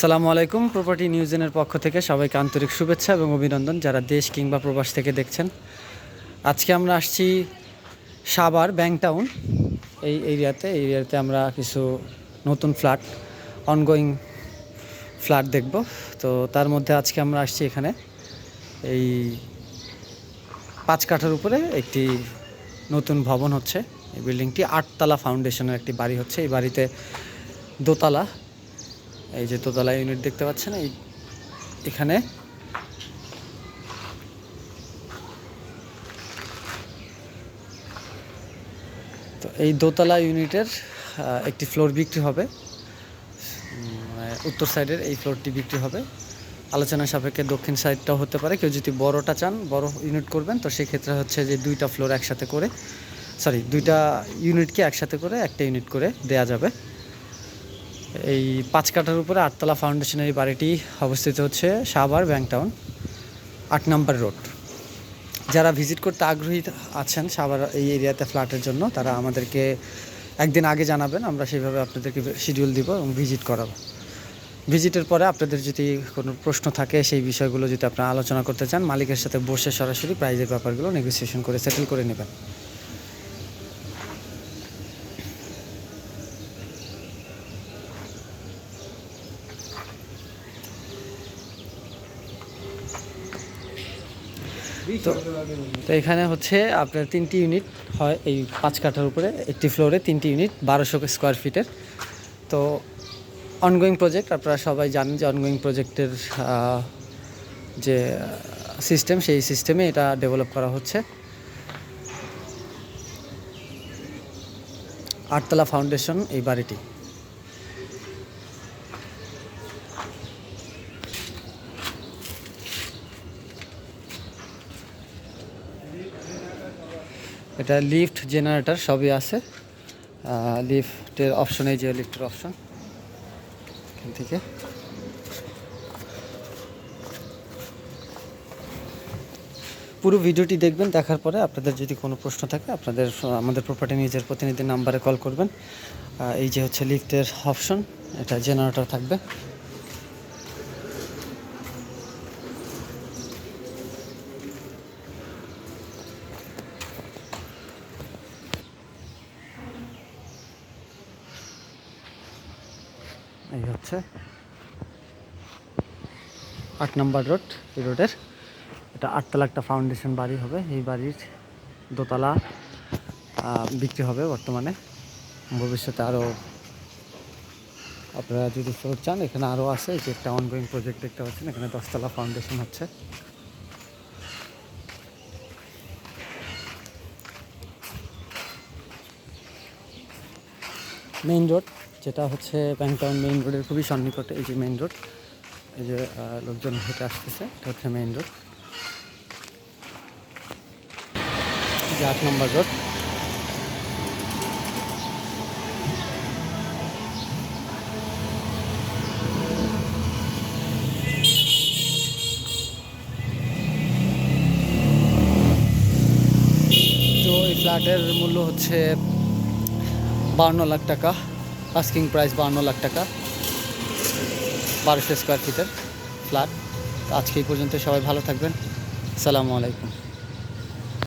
সালামু আলাইকুম, প্রপার্টি নিউজেনের পক্ষ থেকে সবাইকে আন্তরিক শুভেচ্ছা এবং অভিনন্দন যারা দেশ কিংবা প্রবাস থেকে দেখছেন। আজকে আমরা আসছি সাবার ব্যাংক টাউন এই এরিয়াতে। এই এরিয়াতে আমরা কিছু নতুন ফ্ল্যাট অনগোয়িং ফ্ল্যাট দেখব। তো তার মধ্যে আজকে আমরা আসছি এখানে, এই পাঁচ কাঠার উপরে একটি নতুন ভবন হচ্ছে। এই বিল্ডিংটি আটতলা ফাউন্ডেশনের একটি বাড়ি হচ্ছে। এই বাড়িতে দোতলা এই যে দোতলা ইউনিট দেখতে পাচ্ছেন, এই এখানে। তো এই দোতলা ইউনিটের একটি ফ্লোর বিক্রি হবে। উত্তর সাইডের এই ফ্লোরটি বিক্রি হবে। আলোচনা সাপেক্ষে দক্ষিণ সাইডটাও হতে পারে। কেউ যদি বড়টা চান, বড় ইউনিট করবেন, তো সেক্ষেত্রে হচ্ছে যে দুইটা ফ্লোর একসাথে করে সরি দুইটা ইউনিটকে একসাথে করে একটা ইউনিট করে দেয়া যাবে। এই পাঁচ কাঠার উপরে আটতলা ফাউন্ডেশনের এই বাড়িটি অবস্থিত হচ্ছে সাভার ব্যাংটাউন আট নাম্বার রোড। যারা ভিজিট করতে আগ্রহী আছেন সাভার এই এরিয়াতে ফ্ল্যাটের জন্য, তারা আমাদেরকে একদিন আগে জানাবেন, আমরা সেইভাবে আপনাদেরকে শিডিউল দিব এবং ভিজিট করাবো। ভিজিটের পরে আপনাদের যদি কোনো প্রশ্ন থাকে, সেই বিষয়গুলো যদি আপনারা আলোচনা করতে চান, মালিকের সাথে বসে সরাসরি প্রাইজের ব্যাপারগুলো নেগোসিয়েশন করে সেটেল করে নেবেন। তো তো এখানে হচ্ছে আপনার তিনটি ইউনিট হয় এই পাঁচ কাঠার উপরে, একটি ফ্লোরে তিনটি ইউনিট, বারোশো স্কোয়ার ফিটের তো অনগোয়িং প্রজেক্ট আপনারা সবাই জানেন যে অনগোয়িং প্রজেক্টের যে সিস্টেম সেই সিস্টেমে এটা ডেভেলপ করা হচ্ছে। আটতলা ফাউন্ডেশন এই বাড়িটি। এটা লিফট জেনারেটর সবই আছে। লিফটের অপশন এই যে লিফটের অপশন এখান থেকে। পুরো ভিডিওটি দেখবেন, দেখার পরে আপনাদের যদি কোনো প্রশ্ন থাকে, আপনাদের, আমাদের প্রপার্টি নিজের প্রতিনিধি নাম্বারে কল করবেন। এই যে হচ্ছে লিফটের অপশন এটা জেনারেটর থাকবে। এই হচ্ছে আট নম্বর রোড, এই রোডের। এটা আটতলা একটা ফাউন্ডেশন বাড়ি হবে। এই বাড়ির দোতলা বিক্রি হবে বর্তমানে। ভবিষ্যতে আরও আপনারা যদি ফ্লোর চান, এখানে আরও আছে। যে একটা অনগোয়িং প্রজেক্ট দেখতে পাচ্ছেন, এখানে দশতলা ফাউন্ডেশন হচ্ছে। মেইন রোড যেটা হচ্ছে ব্যাংটাউন মেইন রোডের খুবই সন্নিকটে, এই যে মেইন রোড এই যে লোকজন হেঁটে আসতেছে, এটা হচ্ছে মেইন রোড যে আট নম্বর রোড। ফ্ল্যাটের মূল্য হচ্ছে বান্ন লাখ টাকা। আস্কিং প্রাইস বান্ন লাখ টাকা বারোশো স্কোয়ার ফিটের ফ্ল্যাট আজকে এই পর্যন্ত সবাই ভালো থাকবেন। আসসালামু আলাইকুম।